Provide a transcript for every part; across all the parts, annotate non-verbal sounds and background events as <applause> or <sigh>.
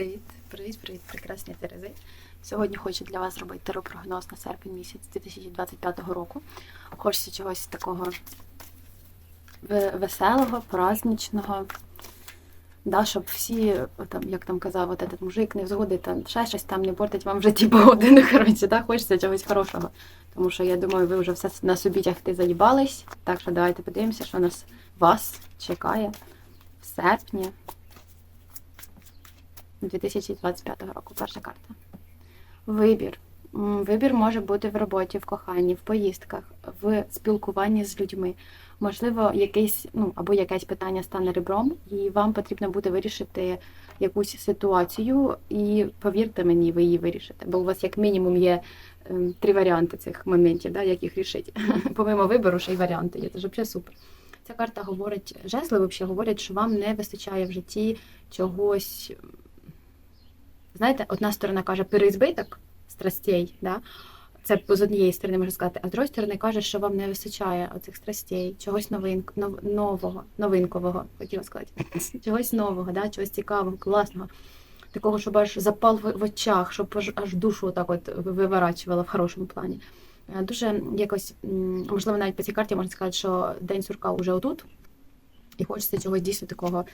Привіт, привіт, привіт, прекрасні Терези. Сьогодні хочу для вас зробити теропрогноз на серпень місяць 2025 року. Хочеться чогось такого веселого, праздничного. Да, щоб всі, там, як там казав, от этот мужик не згоди, там ще щось там не портить вам в житті погоди. <laughs> Коротше, да, хочеться чогось хорошого. Тому що я думаю, ви вже все на собі тягти заїбались. Так що давайте подивимося, що нас вас чекає в серпні 2025 року. Перша карта. Вибір. Вибір може бути в роботі, в коханні, в поїздках, в спілкуванні з людьми. Можливо, якесь, ну, або якесь питання стане ребром, і вам потрібно буде вирішити якусь ситуацію, і повірте мені, ви її вирішите. Бо у вас як мінімум є ем, три варіанти цих моментів, да, як їх рішити. <laughs> Помимо вибору, ще й варіанти є. Це ж взагалі супер. Ця карта говорить, жезли взагалі говорять, що вам не вистачає в житті чогось. Знаєте, одна сторона каже переізбиток страстей, да? це з однієї сторони можна сказати, а з другої сторони каже, що вам не вистачає оцих страстей, чогось новин, нов, нового, новинкового, хотіла сказати, <laughs> чогось нового, да? чогось цікавого, класного. Такого, щоб аж запал в, очах, щоб аж, аж душу так от виворачувало в хорошому плані. Е, Дуже якось, можливо, навіть по цій карті можна сказати, що день сурка вже отут, і хочеться чогось дійсно такого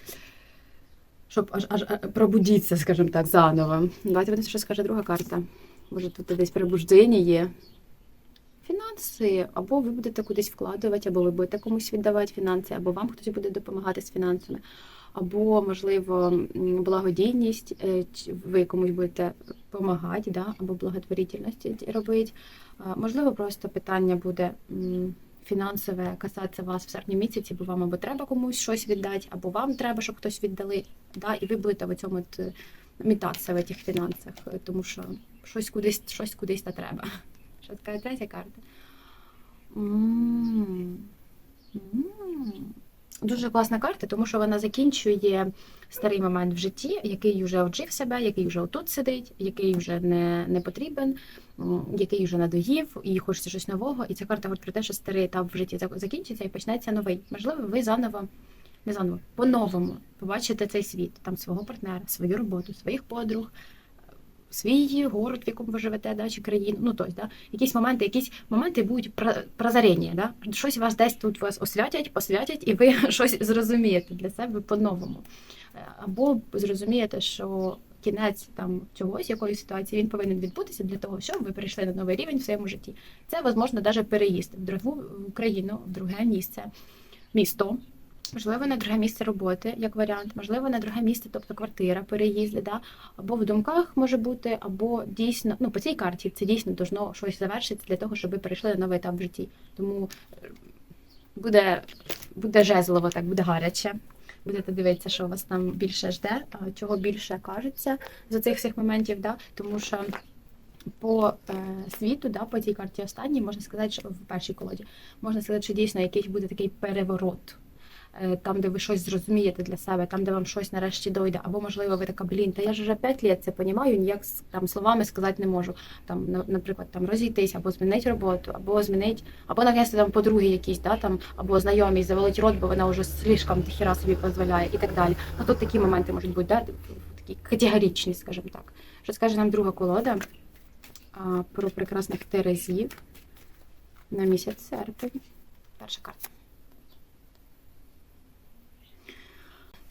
щоб аж аж пробудитися, скажімо так, заново. Давайте подивимося, що скаже друга карта. Може, тут десь перебуждення є. Фінанси, або ви будете кудись вкладувати, або ви будете комусь віддавати фінанси, або вам хтось буде допомагати з фінансами, або, можливо, благодійність, е, ви комусь будете допомагати, да? або благотворительність робити. Можливо, просто питання буде фінансове касатися вас в серпні місяці, бо вам або треба комусь щось віддати, або вам треба, щоб хтось віддали. Да? І ви будете в цьому е, мітатися в цих фінансах, е, тому що щось кудись, щось кудись та треба. Що така третя карта? М. М. Дуже класна карта, тому що вона закінчує старий момент в житті, який вже оджив себе, який вже отут сидить, який вже не, не потрібен, який вже надоїв, і хочеться щось нового. І ця карта говорить про те, що старий етап в житті зак- закінчиться і почнеться новий. Можливо, ви заново, не заново, по-новому побачите цей світ, там свого партнера, свою роботу, своїх подруг, свій город, в якому ви живете, да, чи країну. Ну, тобто, да, якісь моменти, якісь моменти будуть про- прозарення, да? щось вас десь тут вас освятять, посвятять, і ви <laughs> щось зрозумієте для себе по-новому. Е, Або зрозумієте, що кінець там чогось, якоїсь ситуації, він повинен відбутися для того, щоб ви перейшли на новий рівень в своєму житті. Це, можливо, навіть переїзд в другу країну, в друге місце, місто. Можливо, на друге місце роботи, як варіант, можливо, на друге місце, тобто квартира, переїзди, да? або в думках може бути, або дійсно, ну по цій карті це дійсно должно щось завершитися для того, щоб ви перейшли на новий етап в житті. Тому е, буде, буде жезлово, так буде гаряче. Будете дивитися, що вас там більше жде, чого більше кажеться за цих всіх моментів, да? тому що по е, світу, да, по цій карті останній, можна сказати, що в першій колоді, можна сказати, що дійсно якийсь буде такий переворот. Е, Там, де ви щось зрозумієте для себе, там, де вам щось нарешті дойде, або можливо ви така, блін, та я ж вже 5 років це понімаю, ніяк там словами сказати не можу. Там, на- наприклад, там розійтись, або змінити роботу, або змінити, або наконець там подруги якісь, да, там, або знайомі завалить рот, бо вона вже слишком тихіра собі дозволяє і так далі. Ну тут такі моменти можуть бути, да, такі категоричні, скажімо так. Що скаже нам друга колода а, про прекрасних терезів на місяць серпень. Перша карта.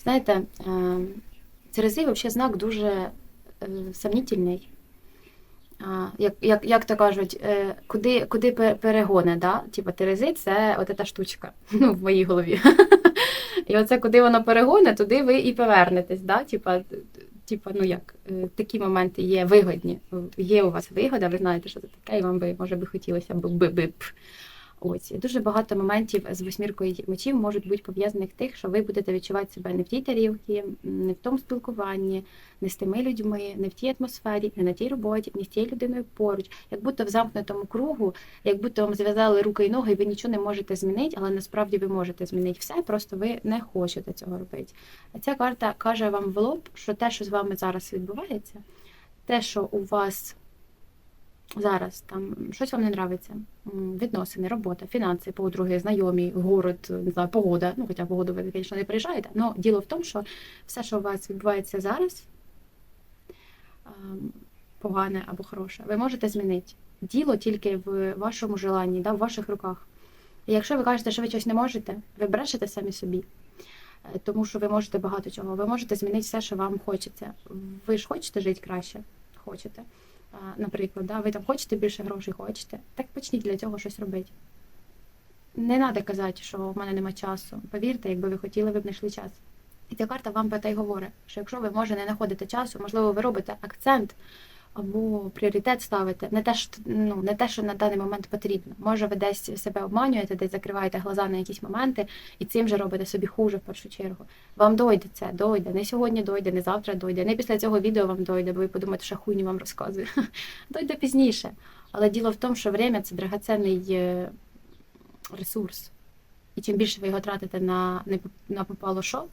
Знаєте, е, взагалі знак дуже е, сомнітельний. Як, як, як то кажуть, е, куди, куди перегони, да? Типа Терези це от та штучка <laughs> ну, в моїй голові. І оце куди воно перегоне, туди ви і повернетесь. Да? Типа, типа, ну як, е, такі моменти є вигодні. Є у вас вигода, ви знаєте, що це таке, і вам би, може би хотілося б би, б. Ось і дуже багато моментів з восьміркою мечів можуть бути пов'язаних тих, що ви будете відчувати себе не в тій тарілці, не в тому спілкуванні, не з тими людьми, не в тій атмосфері, не на тій роботі, не з тією людиною поруч, як будто в замкнутому кругу, як будто вам зв'язали руки і ноги, і ви нічого не можете змінити, але насправді ви можете змінити все, просто ви не хочете цього робити. А ця карта каже вам в лоб, що те, що з вами зараз відбувається, те, що у вас зараз там щось вам не нравиться. Відносини, робота, фінанси, подруги, знайомі, город, не знаю, погода. Ну, хоча погоду ви, звісно, не приїжджаєте. але діло в тому, що все, що у вас відбувається зараз, ем, погане або хороше. Ви можете змінити. Діло тільки в вашому желанні, да, в ваших руках. І якщо ви кажете, що ви щось не можете, ви брешете самі собі. Е, Тому що ви можете багато чого. Ви можете змінити все, що вам хочеться. Ви ж хочете жити краще? Хочете. Наприклад, да, ви там хочете більше грошей, хочете. Так почніть для цього щось робити. Не треба казати, що в мене немає часу. Повірте, якби ви хотіли, ви б знайшли час. І ця карта вам про те й говорить, що якщо ви може не знаходите часу, можливо, ви робите акцент або пріоритет ставите, не те, що, ну, не те, що на даний момент потрібно. Може, ви десь себе обманюєте, десь закриваєте глаза на якісь моменти, і цим же робите собі хуже в першу чергу. Вам дойде це, дойде. Не сьогодні дойде, не завтра дойде, не після цього відео вам дойде, бо ви подумаєте, що хуйню вам розказую. <laughs> Дойде пізніше. Але діло в тому, що время це драгоценний е, ресурс. І чим більше ви його тратите на, не на попало що,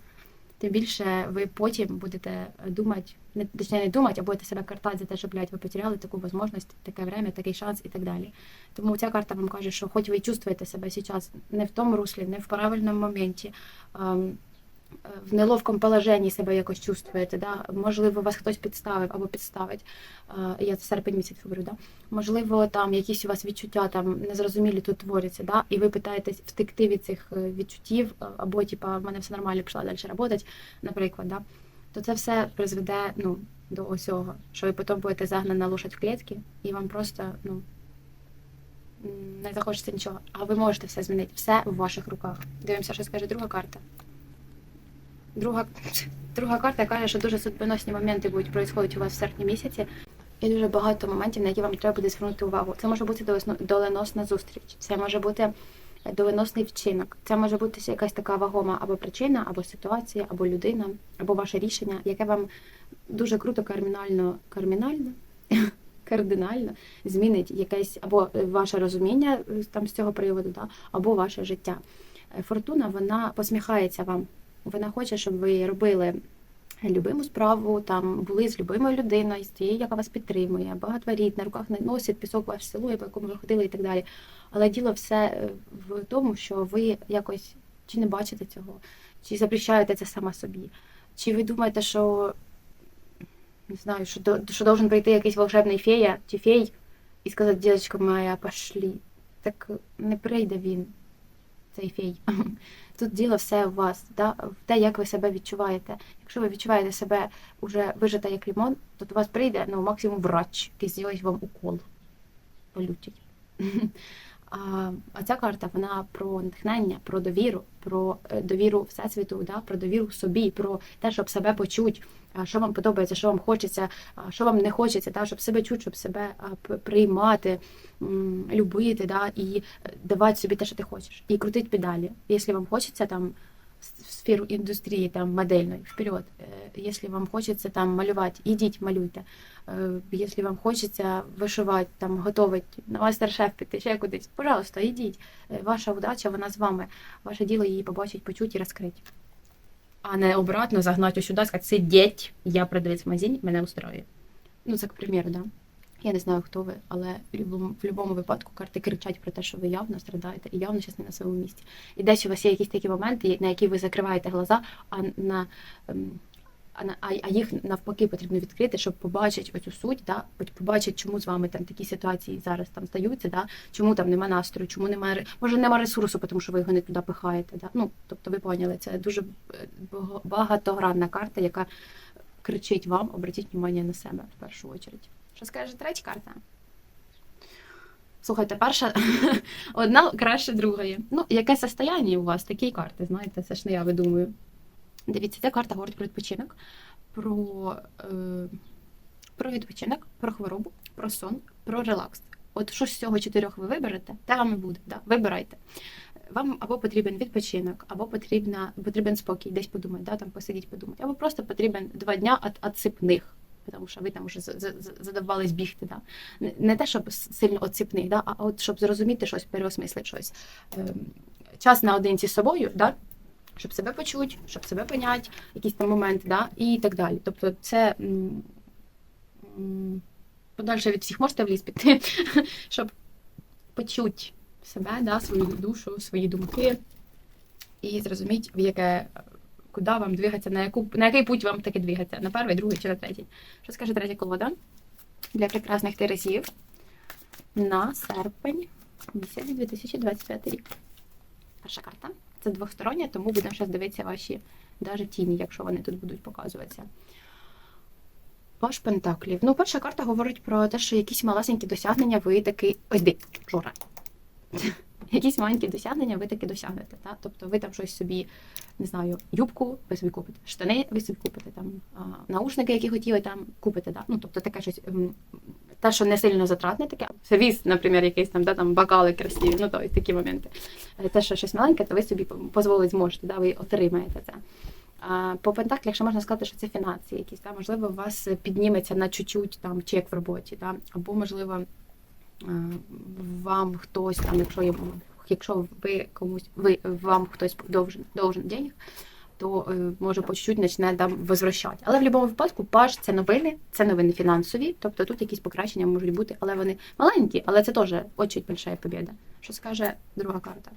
тим більше ви потім будете думати, не точніше не думати, а будете себе картати за те, що блядь, ви потеряли таку можливість, таке время, такий шанс і так далі. Тому ця карта вам каже, що хоч ви чувствуєте себе зараз не в тому руслі, не в правильному моменті. В неловкому положенні себе якось чувствуєте, да? можливо, вас хтось підставив або підставить. Я серпень місяць говорю, да? можливо, там якісь у вас відчуття там незрозумілі тут творяться, да? і ви питаєтесь втекти від цих е, відчуттів, е, або типа в мене все нормально, пішла далі працювати, наприклад, да? то це все призведе ну, до ось цього, що ви потім будете загнана лошадь в клітки, і вам просто ну, не захочеться нічого. А ви можете все змінити. Все в ваших руках. Дивимося, що скаже друга карта. Друга, друга карта каже, що дуже судьбоносні моменти будуть происходити у вас в серпні місяці. І дуже багато моментів, на які вам треба буде звернути увагу. Це може бути доленосна зустріч, це може бути доленосний вчинок, це може бути якась така вагома або причина, або ситуація, або людина, або ваше рішення, яке вам дуже круто кардинально, кардинально, <laughs> кардинально змінить якесь або ваше розуміння е, там з цього приводу, да, або ваше життя. Е, Фортуна вона посміхається вам. Вона хоче, щоб ви робили любиму справу, там були з любимою людиною, з тією, яка вас підтримує, багатворіт, на руках не носить пісок ваше село, по якому ви ходили і так далі. Але діло все е, в тому, що ви якось чи не бачите цього, чи запрещаєте це сама собі, чи ви думаєте, що не знаю, що, до, що должен прийти якийсь волшебний фея чи фей і сказати, дівчинка моя, пошлі. Так не прийде він, цей фей. <laughs> Тут діло все в вас, да? в те, як ви себе відчуваєте. Якщо ви відчуваєте себе уже вижита як лімон, то до вас прийде ну, максимум врач, який зробить вам укол. Полютить. А, ця карта вона про натхнення, про довіру, про е, довіру всесвіту, да? про довіру собі, про те, щоб себе почути, що вам подобається, що вам хочеться, що вам не хочеться, да? щоб себе чути, щоб себе приймати, любити, да? і е, давати собі те, що ти хочеш, і крутити педалі. Якщо вам хочеться там в сферу індустрії там модельної, вперед. Е, Якщо вам хочеться там малювати, ідіть малюйте. Е, Якщо вам хочеться вишивати, там готувати, на мастер-шеф піти, ще кудись, пожалуйста, ідіть. Е, Ваша удача, вона з вами. Ваше діло її побачить, почути і розкрити. А не обратно загнати сюди, сказати, сидіть, я продавець в магазині, мене устроює. Ну, це к примеру, да. Я не знаю, хто ви, але в будь-якому, випадку карти кричать про те, що ви явно страдаєте і явно зараз не на своєму місці. І десь у вас є якісь такі моменти, на які ви закриваєте глаза, а на. ем, А, їх навпаки потрібно відкрити, щоб побачити оцю суть, да? побачити, чому з вами там такі ситуації зараз там стаються, да? чому там нема настрою, чому немає, може нема ресурсу, тому що ви його не туди пихаєте. Да? Ну, тобто ви поняли, це дуже е, багатогранна карта, яка кричить вам, обратіть увагу на себе в першу очередь. Що скаже третя карта? Слухайте, перша <laughs> одна краще другої. Ну, яке состояння у вас, такі карти, знаєте, це ж не я видумую. Дивіться, ця карта говорить про відпочинок, про, е, про відпочинок, про хворобу, про сон, про релакс. От що з цього чотирьох ви виберете, те вам і буде. Да? Вибирайте. Вам або потрібен відпочинок, або потрібна, потрібен спокій, десь подумати, да? там посидіть, подумати, або просто потрібен два дня от, отсипних, тому що ви там вже за- за- за- задовбались бігти. Да? Не- те, щоб сильно отсипних, да? а от щоб зрозуміти щось, переосмислити щось. Ем, Час наодинці з собою, да? щоб себе почути, щоб себе поняти, якийсь там момент, да? і так далі. Тобто це подальше від всіх можете в ліс піти, <laughs> щоб почути себе, да? свою душу, свої думки і зрозуміти, в яке куди вам двигатися, на, яку, на який путь вам таки двигатися, на перший, другий чи на третій. Що скаже третя колода для прекрасних терезів на серпень місяць 2025 рік. Перша карта. Це двостороння, тому будемо зараз дивитися ваші навіть тіні, якщо вони тут будуть показуватися. Ваш Пентаклів. Ну, перша карта говорить про те, що якісь малесенькі досягнення ви таки. Ой, ди, Жора. Якісь маленькі досягнення ви таки досягнете. Та? Тобто ви там щось собі, не знаю, юбку ви собі купите, штани ви собі купите, там, наушники, які хотіли, там купите. Да? Ну, тобто таке щось, ем, те, що не сильно затратне, таке. Сервіс, наприклад, якийсь там, да, там бокали красиві, ну, тобто такі моменти. Е, Те, що щось маленьке, то ви собі дозволити зможете, да? ви отримаєте це. По пентаклях, якщо можна сказати, що це фінанси якісь, да? можливо, у вас підніметься на чуть-чуть там чек в роботі, да? або, можливо, вам хтось там, якщо є, якщо ви комусь ви вам хтось должен, должен денег, то е, може по чуть-чуть почне там возвращати. Але в будь-якому випадку паш це новини, це новини фінансові, тобто тут якісь покращення можуть бути, але вони маленькі, але це теж дуже більша побіда. Що скаже друга карта?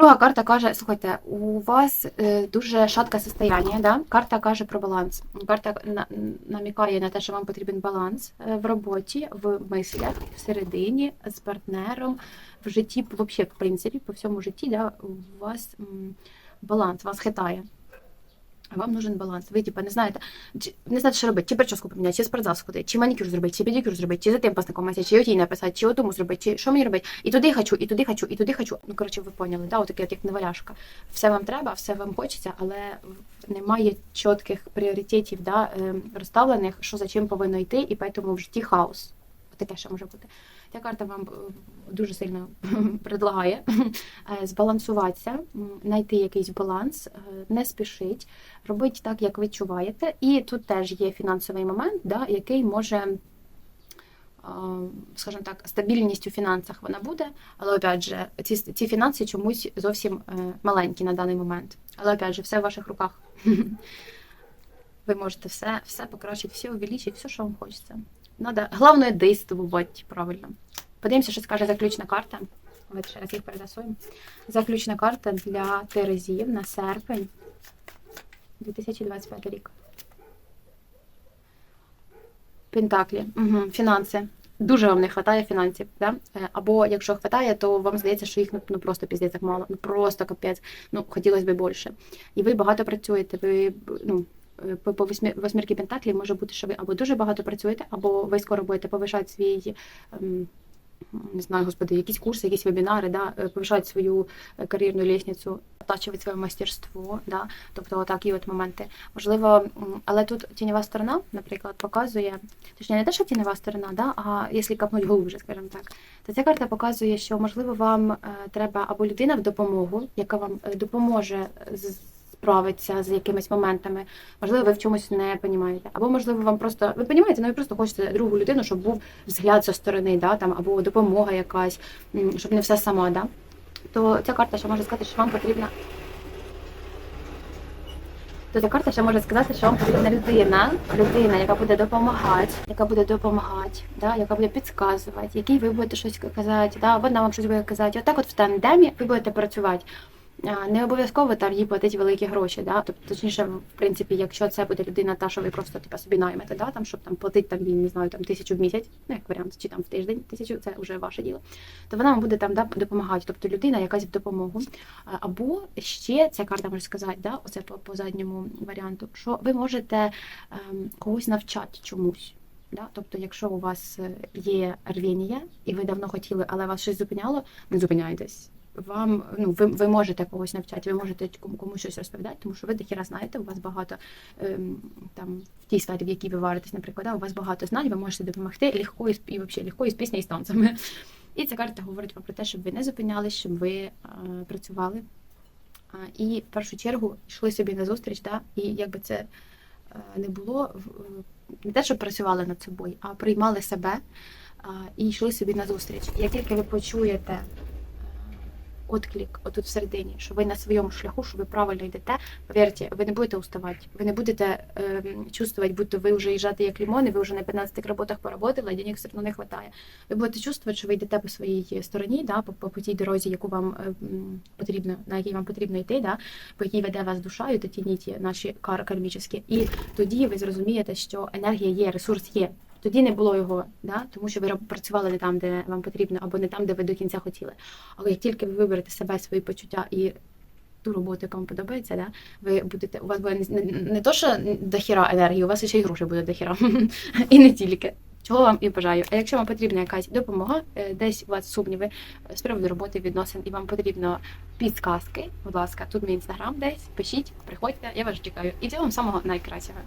Друга карта каже: слухайте, у вас е, дуже шатке состояння. да? Карта каже про баланс. Карта на, намікає на те, що вам потрібен баланс е, в роботі, в мислях, всередині, з партнером, в житті, взагалі, в принципі, по всьому житті, да, у вас баланс, вас хитає. Вам нужен баланс. Ви типа не знаєте, чи не знаєте, що робити, чи прическу поміняти, чи спортзал сходити, чи манікюр зробити, чи педикюр зробити, чи за тим познайомитися, чи отій написати, чи отому зробити, чи що мені робити. І туди хочу, і туди хочу, і туди хочу. Ну коротше, ви поняли, да, отаке, от як неваляшка. Все вам треба, все вам хочеться, але немає чітких пріоритетів, да, ем, розставлених, що за чим повинно йти, і тому в житті хаос. Таке ще може бути. Ця карта вам е, дуже сильно <laughs> предлагає е, збалансуватися, знайти якийсь баланс, е, не спішить, робити так, як ви відчуваєте. І тут теж є фінансовий момент, да, який може, скажімо так, стабільність у фінансах вона буде, але опять же, ці, ці фінанси чомусь зовсім маленькі на даний момент. Але опять же, все в ваших руках. <laughs> Ви можете все, все покращити, все увеличити, все, що вам хочеться. Надо, головне действовать правильно. Подивимося, що скаже заключна карта. Давайте ще раз їх перетасуємо. Заключна карта для Терезів на серпень 2025 рік. Пентаклі. Угу. Фінанси. Дуже вам не вистачає фінансів. Да? Е, Або якщо вистачає, то вам здається, що їх ну, просто піздець як мало. Ну просто капець. Ну, хотілося б більше. І ви багато працюєте, ви ну, по, по восьмі- восьмірки Пентаклів може бути, що ви або дуже багато працюєте, або ви скоро будете повишати свій. ем, не знаю, господи, якісь курси, якісь вебінари, да, е, повишати свою е, кар'єрну лестницю, оттачувати своє мастерство, да, тобто отакі от моменти. Можливо, але тут тіньова сторона, наприклад, показує, точніше, не те, що тіньова сторона, да, а якщо капнуть глубже, скажімо так, то ця карта показує, що можливо вам е, треба або людина в допомогу, яка вам е, допоможе справитися з якимись моментами. Можливо, ви в чомусь не розумієте. Або, можливо, вам просто ви розумієте, ну ви просто хочете другу людину, щоб був взгляд зі сторони, да, там, або допомога якась, щоб не все сама, да. То ця карта ще може сказати, що вам потрібна. То ця карта ще може сказати, що вам потрібна людина, людина, яка буде допомагати, яка буде допомагати, да, яка буде підказувати, якій ви будете щось казати, да, вона вам щось буде казати. Отак от в тандемі ви будете працювати. Не обов'язково там їй платити великі гроші, да? тобто, точніше, в принципі, якщо це буде людина, та що ви просто типа собі наймете, да? там, щоб там платити там, їй, не знаю, там тисячу в місяць, ну як варіант, чи там в тиждень тисячу, це вже ваше діло. То вона вам буде там да, допомагати, тобто людина якась в допомогу. Або ще ця карта може сказати, да, оце по, по задньому варіанту, що ви можете ем, когось навчати чомусь. Да? Тобто, якщо у вас е, є рвіння, і ви давно хотіли, але вас щось зупиняло, не зупиняйтесь вам ну ви, ви можете когось навчати, ви можете кому- комусь щось розповідати, тому що ви дохіра знаєте, у вас багато ем, там в тій сфері, в якій ви варитесь, наприклад, у вас багато знань, ви можете допомогти легко і, і взагалі легко і з пісня і з танцями. І ця карта говорить вам про те, щоб ви не зупинялись, щоб ви е, працювали. І в першу чергу йшли собі на зустріч, да, і якби це е, не було в- не те, що працювали над собою, а приймали себе і йшли собі на зустріч. Як тільки ви почуєте е, отклик отут всередині, що ви на своєму шляху, що ви правильно йдете. Повірте, ви не будете уставати, ви не будете е, чувствувати, будто ви вже їжджаєте як лімони, ви вже на 15 роботах поработали, а денег все одно не вистачає. Ви будете чувствувати, що ви йдете по своїй стороні, да, по, по, тій дорозі, яку вам е, потрібно, на якій вам потрібно йти, да, по якій веде вас душа, і ті ніті наші кар кармічні. І тоді ви зрозумієте, що енергія є, ресурс є. Тоді не було його, да? тому що ви працювали не там, де вам потрібно, або не там, де ви до кінця хотіли. Але як тільки ви виберете себе, свої почуття і ту роботу, яка вам подобається, да? ви будете, у вас буде не, не, то, що дохіра енергії, у вас ще й грошей буде дохіра. <laughs> і не тільки. Чого вам і бажаю. А якщо вам потрібна якась допомога, е, десь у вас сумніви е, з приводу роботи, відносин, і вам потрібно підсказки, будь ласка, тут мій інстаграм десь, пишіть, приходьте, я вас чекаю. І всього вам самого найкращого.